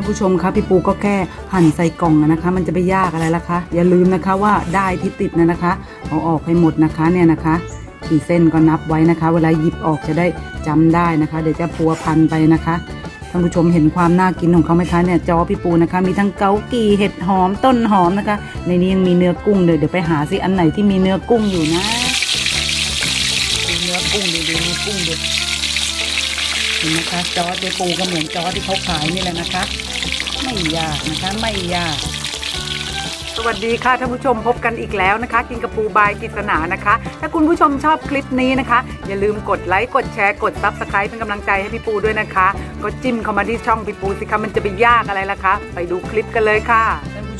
านผู้ชมคะพี่ปูก็แค่หั่นใส่กล่องนะคะ มันจะไปยากอะไรล่ะคะ อย่าลืมนะคะว่าได้ที่ติดนะนะคะ เอาออกให้หมดนะคะเนี่ยนะคะกี่เส้นก็นับไว้นะคะ เวลาหยิบออกจะได้จำได้นะคะ เดี๋ยวจะพัวพันไปนะคะท่านผู้ชมเห็นความน่ากินของเขาไหมคะเนี่ยจอพี่ปูนะคะ มีทั้งเกากีเห็ดหอมต้นหอมนะคะ ในนี้ยังมีเนื้อกุ้งเลยเดี๋ยวไปหาซิอันไหนที่มีเนื้อกุ้งอยู่นะเนื้อกุ้งดูดูเนื้อกุ้งดู เห็นนะคะจอจเจปูก็เหมือนจอที่เขาขายนี่แหละนะคะ ไม่ยากนะคะไม่ยาก สวัสดีค่ะท่านผู้ชมพบกันอีกแล้วนะคะ กินกับปูบายกิษณานะคะ ถ้าคุณผู้ชมชอบคลิปนี้นะคะ อย่าลืมกดไลค์กดแชร์กดซับสไครป์เป็นกำลังใจให้พี่ปูด้วยนะคะ ก็จิ้มเข้ามาที่ช่องพี่ปูสิคะมันจะไปยากอะไรล่ะคะ ไปดูคลิปกันเลยค่ะ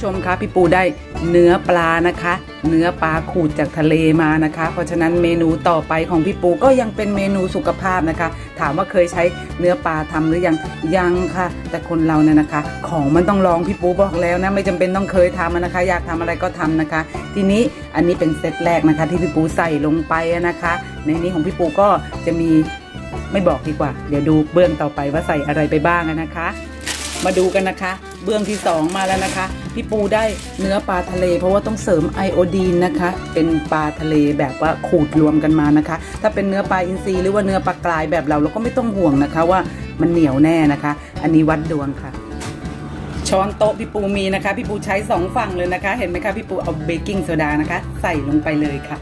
ผู้ชมคะพี่ปูได้เนื้อปลานะคะ เนื้อปลาขูดจากทะเลมานะคะ เพราะฉะนั้นเมนูต่อไปของพี่ปูก็ยังเป็นเมนูสุขภาพนะคะ ถามว่าเคยใช้เนื้อปลาทำหรือยังยังค่ะ แต่คนเราเนี่ยนะคะ ของมันต้องลองพี่ปูบอกแล้วนะไม่จำเป็นต้องเคยทำนะคะ อยากทำอะไรก็ทำนะคะ ทีนี้อันนี้เป็นเซตแรกนะคะ ที่พี่ปูใส่ลงไปนะคะ ในนี้ของพี่ปูก็จะมีไม่บอกดีกว่า เดี๋ยวดูเบื้องต่อไปว่าใส่อะไรไปบ้างนะคะ มาดูกันนะคะ เบื้องที่ 2 มาแล้วนะคะ พี่ปูได้เนื้อปลาทะเล เพราะว่าต้องเสริมไอโอดีนนะคะ เป็นปลาทะเลแบบว่าขูดรวมกันมานะคะ ถ้าเป็นเนื้อปลาอินทรีย์หรือว่าเนื้อปลากรายแบบเราเราก็ไม่ต้องห่วงนะคะว่ามันเหนียวแน่นะคะ อันนี้วัดดวงค่ะ ช้อนโต๊ะพี่ปูมีนะคะ พี่ปูใช้สองฝั่งเลยนะคะ เห็นไหมคะพี่ปูเอาเบกกิ้งโซดานะคะ ใส่ลงไปเลยค่ะ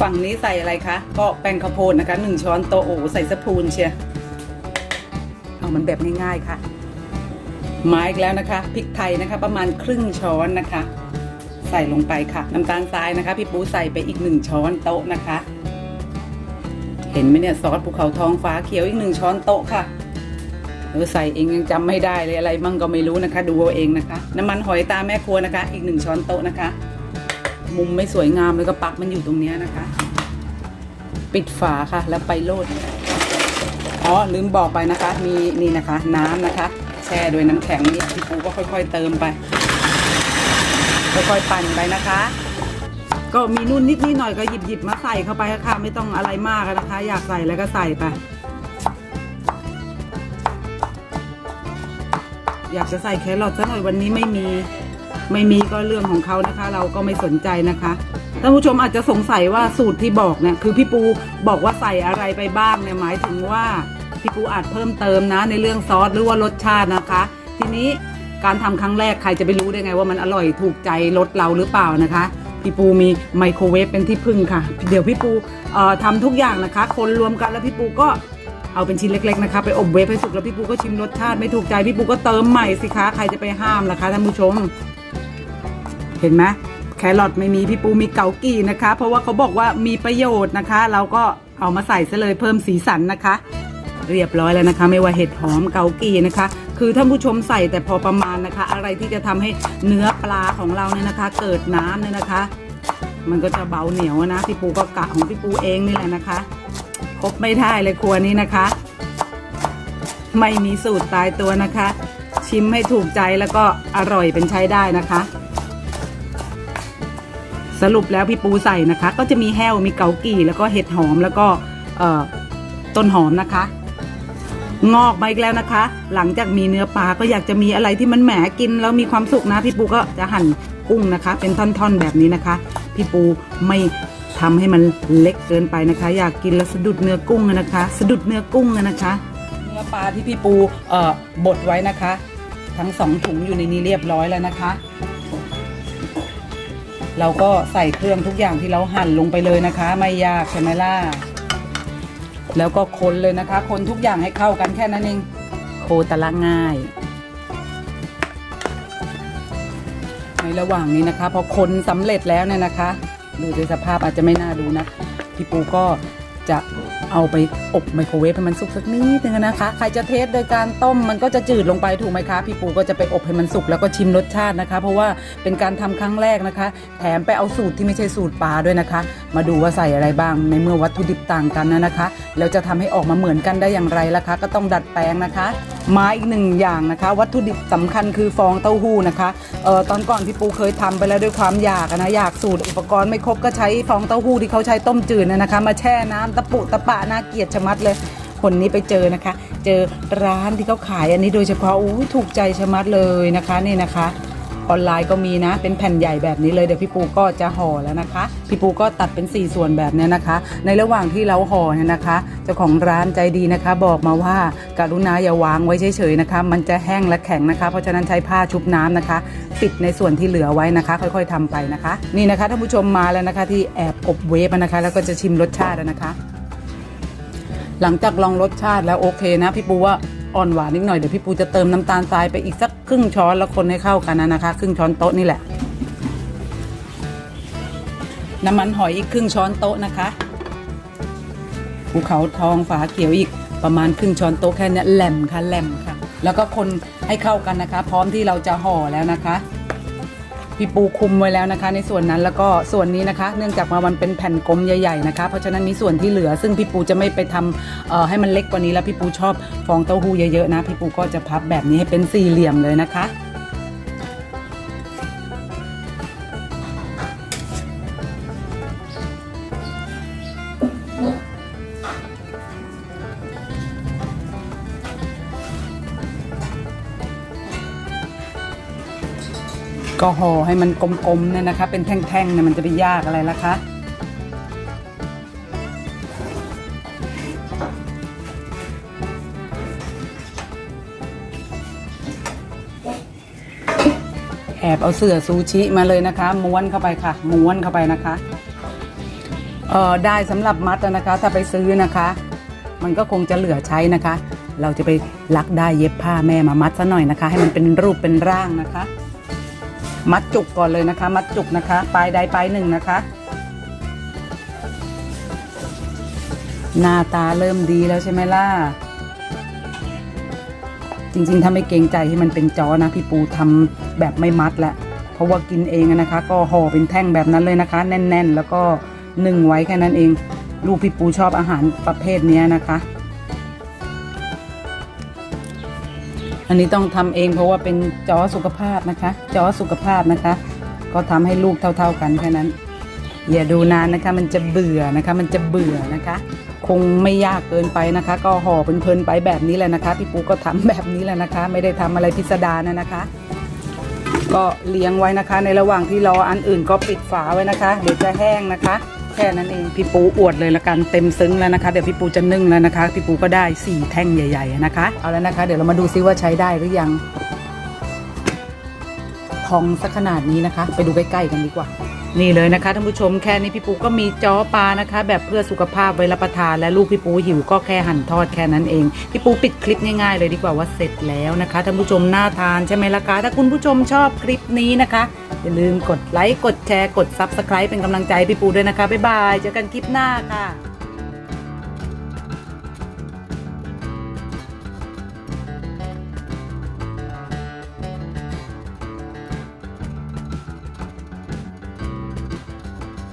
ฝั่งนี้ใส่อะไรคะก็แป้งข้าวโพดนะคะหนึ่งช้อนโต๊ะโอ้ใส่สปูนเชีย เอามันแบบง่ายๆค่ะ มาอีกแล้วนะคะพริกไทยนะคะ ประมาณครึ่งช้อนนะคะ ใส่ลงไปค่ะ น้ำตาลทรายนะคะ พี่ปูใส่ไปอีกหนึ่งช้อนโต๊ะนะคะ เห็นไหมเนี่ยซอสภูเขาทองฟ้าเขียวอีกหนึ่งช้อนโต๊ะค่ะเออใส่เองยังจำไม่ได้เลยอะไรมั่งก็ไม่รู้นะคะ ดูเอาเองนะคะ น้ำมันหอยตาแม่ครัวนะคะ อีกหนึ่งช้อนโต๊ะนะคะ มุมไม่สวยงามเลยก็ปักมันอยู่ตรงนี้นะคะ ปิดฝาค่ะแล้วไปโลด อ๋อลืมบอกไปนะคะ มีนี่นะคะ น้ำนะคะ แช่ด้วยน้ำแข็งนี่พี่ปูก็ค่อย ๆ เติมไป ค่อยๆปั่นไปนะคะ ก็มีนุ่นนิดนิดหน่อยก็หยิบหยิบมาใส่เข้าไปค่ะไม่ต้องอะไรมากนะคะ อยากใส่แล้วก็ใส่ไป อยากจะใส่แครอทซะหน่อยวันนี้ไม่มีไม่มีก็เรื่องของเขานะคะ เราก็ไม่สนใจนะคะท่านผู้ชมอาจจะสงสัยว่าสูตรที่บอกเนี่ยคือพี่ปูบอกว่าใส่อะไรไปบ้างเนี่ยหมายถึงว่า พี่ปูอาจเพิ่มเติมนะ ในเรื่องซอสหรือว่ารสชาตินะคะ ทีนี้การทำครั้งแรกใครจะไปรู้ได้ไงว่ามันอร่อยถูกใจรสเราหรือเปล่านะคะ พี่ปูมีไมโครเวฟเป็นที่พึ่งค่ะ เดี๋ยวพี่ปูเอ่อทำทุกอย่างนะคะ คนรวมกันแล้วพี่ปูก็เอาเป็นชิ้นเล็กๆนะคะ ไปอบเวฟให้สุกแล้วพี่ปูก็ชิมรสชาติไม่ถูกใจพี่ปูก็เติมใหม่สิคะใครจะไปห้ามล่ะคะท่านผู้ชม เห็นไหมแครอทไม่มีพี่ปูมีเกากีนะคะ เพราะว่าเขาบอกว่ามีประโยชน์นะคะ เราก็เอามาใส่ซะเลยเพิ่มสีสันนะคะ เรียบร้อยแล้วนะคะ ไม่ว่าเห็ดหอมเกากีนะคะ คือท่านผู้ชมใส่แต่พอประมาณนะคะ อะไรที่จะทำให้เนื้อปลาของเราเนี่ยนะคะ เกิดน้ำเนี่ยนะคะ มันก็จะเบาเหนียวนะพี่ปูก็กะของพี่ปูเองนี่แหละนะคะครบไม่ได้เลยครัวนี้นะคะ ไม่มีสูตรตายตัวนะคะ ชิมให้ถูกใจแล้วก็อร่อยเป็นใช้ได้นะคะ สรุปแล้วพี่ปูใส่นะคะ ก็จะมีแห้วมีเกากี่แล้วก็เห็ดหอมแล้วก็ต้นหอมนะคะ งอกมาอีกแล้วนะคะ หลังจากมีเนื้อปลาก็อยากจะมีอะไรที่มันแหมกินแล้วมีความสุขนะ พี่ปูก็จะหั่นกุ้งนะคะ เป็นท่อนๆแบบนี้นะคะ พี่ปูไม่ทำให้มันเล็กเกินไปนะคะ อยากกินแล้วสะดุดเนื้อกุ้งนะคะ สะดุดเนื้อกุ้งอะนะคะ เนื้อปลาที่พี่ปูเอ่อบดไว้นะคะ ทั้งสองถุงอยู่ในนี้เรียบร้อยแล้วนะคะ เราก็ใส่เครื่องทุกอย่างที่เราหั่นลงไปเลยนะคะ ไม่ยากใช่ไหมล่ะ แล้วก็คนเลยนะคะ คนทุกอย่างให้เข้ากันแค่นั้นเอง โคตะละง่าย ในระหว่างนี้นะคะ พอคนสำเร็จแล้วเนี่ยนะคะ ดูในสภาพอาจจะไม่น่าดูนะ พี่ปูก็จะ เอาไปอบไมโครเวฟให้มันสุกสักนิดนึงนะคะ ใครจะเทสโดยการต้มมันก็จะจืดลงไปถูกไหมคะ พี่ปูก็จะไปอบให้มันสุกแล้วก็ชิมรสชาตินะคะ เพราะว่าเป็นการทำครั้งแรกนะคะ แถมไปเอาสูตรที่ไม่ใช่สูตรปลาด้วยนะคะ มาดูว่าใส่อะไรบ้างในเมื่อวัตถุดิบต่างกันนะคะ แล้วจะทำให้ออกมาเหมือนกันได้อย่างไรล่ะคะ ก็ต้องดัดแปลงนะคะมาอีกหนึ่งอย่างนะคะ วัตถุดิบสำคัญคือฟองเต้าหู้นะคะเอ่อตอนก่อนพี่ปูเคยทำไปแล้วด้วยความอยากนะอยากสูตรอุปกรณ์ไม่ครบก็ใช้ฟองเต้าหู้ที่เขาใช้ต้มจืดนะนะคะ มาแช่น้ำตะปุตะปะน่าเกลียดชะมัดเลยคนนี้ไปเจอนะคะ เจอร้านที่เขาขายอันนี้โดยเฉพาะอู้ถูกใจชะมัดเลยนะคะนี่นะคะ ออนไลน์ก็มีนะ เป็นแผ่นใหญ่แบบนี้เลยเดี๋ยวพี่ปูก็จะห่อแล้วนะคะ พี่ปูก็ตัดเป็น 4 ส่วนแบบนี้นะคะ ในระหว่างที่เราห่อเนี่ยนะคะ เจ้าของร้านใจดีนะคะ บอกมาว่าการุณาอย่าวางไว้เฉยๆนะคะ มันจะแห้งและแข็งนะคะ เพราะฉะนั้นใช้ผ้าชุบน้ำนะคะ ปิดในส่วนที่เหลือไว้นะคะ ค่อยๆทำไปนะคะ นี่นะคะท่านผู้ชมมาแล้วนะคะ ที่แอบอบเวฟนะคะ แล้วก็จะชิมรสชาติแล้วนะคะ หลังจากลองรสชาติแล้วโอเคนะพี่ปูว่าอ่อนหวานนิดหน่อยเดี๋ยวพี่ปูจะเติมน้ำตาลทรายไปอีกสักครึ่งช้อนแล้วคนให้เข้ากันนะคะ ครึ่งช้อนโต๊ะนี่แหละ น้ำมันหอยอีกครึ่งช้อนโต๊ะนะคะภูเขาทองฝาเขียวอีกประมาณครึ่งช้อนโต๊ะแค่นี้แหลมค่ะแหลมค่ะ แล้วก็คนให้เข้ากันนะคะ พร้อมที่เราจะห่อแล้วนะคะ พี่ปูคุมไว้แล้วนะคะ ในส่วนนั้นแล้วก็ส่วนนี้นะคะ เนื่องจากมามันเป็นแผ่นกลมใหญ่ๆนะคะ เพราะฉะนั้นมีส่วนที่เหลือ ซึ่งพี่ปูจะไม่ไปทำให้มันเล็กกว่านี้แล้วพี่ปูชอบฟองเต้าหู้เยอะๆนะ พี่ปูก็จะพับแบบนี้ให้เป็นสี่เหลี่ยมเลยนะคะ ก็ห่อให้มันกลมๆเนี่ยนะคะ เป็นแท่งๆเนี่ยมันจะไปยากอะไรล่ะคะแอบเอาเสื่อซูชิมาเลยนะคะ ม้วนเข้าไปค่ะ ม้วนเข้าไปนะคะเออได้สำหรับมัดนะคะ ถ้าไปซื้อนะคะ มันก็คงจะเหลือใช้นะคะ เราจะไปลักได้เย็บผ้าแม่มามัดซะหน่อยนะคะ ให้มันเป็นรูปเป็นร่างนะคะ มัดจุกก่อนเลยนะคะ มัดจุกนะคะ ปลายใดปลายหนึ่งนะคะ หน้าตาเริ่มดีแล้วใช่ไหมล่ะ จริงๆถ้าไม่เกรงใจให้มันเป็นจอนะ พี่ปูทำแบบไม่มัดแหละเพราะว่ากินเองนะคะ ก็ห่อเป็นแท่งแบบนั้นเลยนะคะ แน่น ๆ แล้วก็นึ่งไว้แค่นั้นเอง ลูกพี่ปูชอบอาหารประเภทนี้นะคะ อันนี้ต้องทำเองเพราะว่าเป็นจอสุขภาพนะคะ จอสุขภาพนะคะ ก็ทำให้ลูกเท่า ๆกันแค่นั้น อย่าดูนานนะคะ มันจะเบื่อนะคะ มันจะเบื่อนะคะ คงไม่ยากเกินไปนะคะ ก็ห่อเพลินๆไปแบบนี้แหละนะคะ พี่ปูก็ทำแบบนี้แหละนะคะ ไม่ได้ทำอะไรพิสดารนะนะคะ ก็เลี้ยงไว้นะคะ ในระหว่างที่รออันอื่นก็ปิดฝาไว้นะคะ เดี๋ยวจะแห้งนะคะ แค่นั้นเองพี่ปูอวดเลยละกันเต็มซึ้งแล้วนะคะ เดี๋ยวพี่ปูจะนึ่งแล้วนะคะพี่ปูก็ได้สี่แท่งใหญ่ ๆ นะคะเอาแล้วนะคะ เดี๋ยวเรามาดูซิว่าใช้ได้หรือยังพองสักขนาดนี้นะคะ ไปดูใกล้ๆกันดีกว่า นี่เลยนะคะท่านผู้ชมแค่นี้พี่ปูก็มีจ้อปลานะคะ แบบเพื่อสุขภาพไว้รับประทานและลูกพี่ปูหิวก็แค่หั่นทอดแค่นั้นเองพี่ปูปิดคลิปง่ายๆเลยดีกว่าว่าเสร็จแล้วนะคะท่านผู้ชมน่าทานใช่ไหมล่ะคะถ้าคุณผู้ชมชอบคลิปนี้นะคะ อย่าลืมกดไลค์ กดแชร์ กด Subscribe เป็นกำลังใจพี่ปูด้วยนะคะ บ๊ายบาย เจอกันคลิปหน้าค่ะ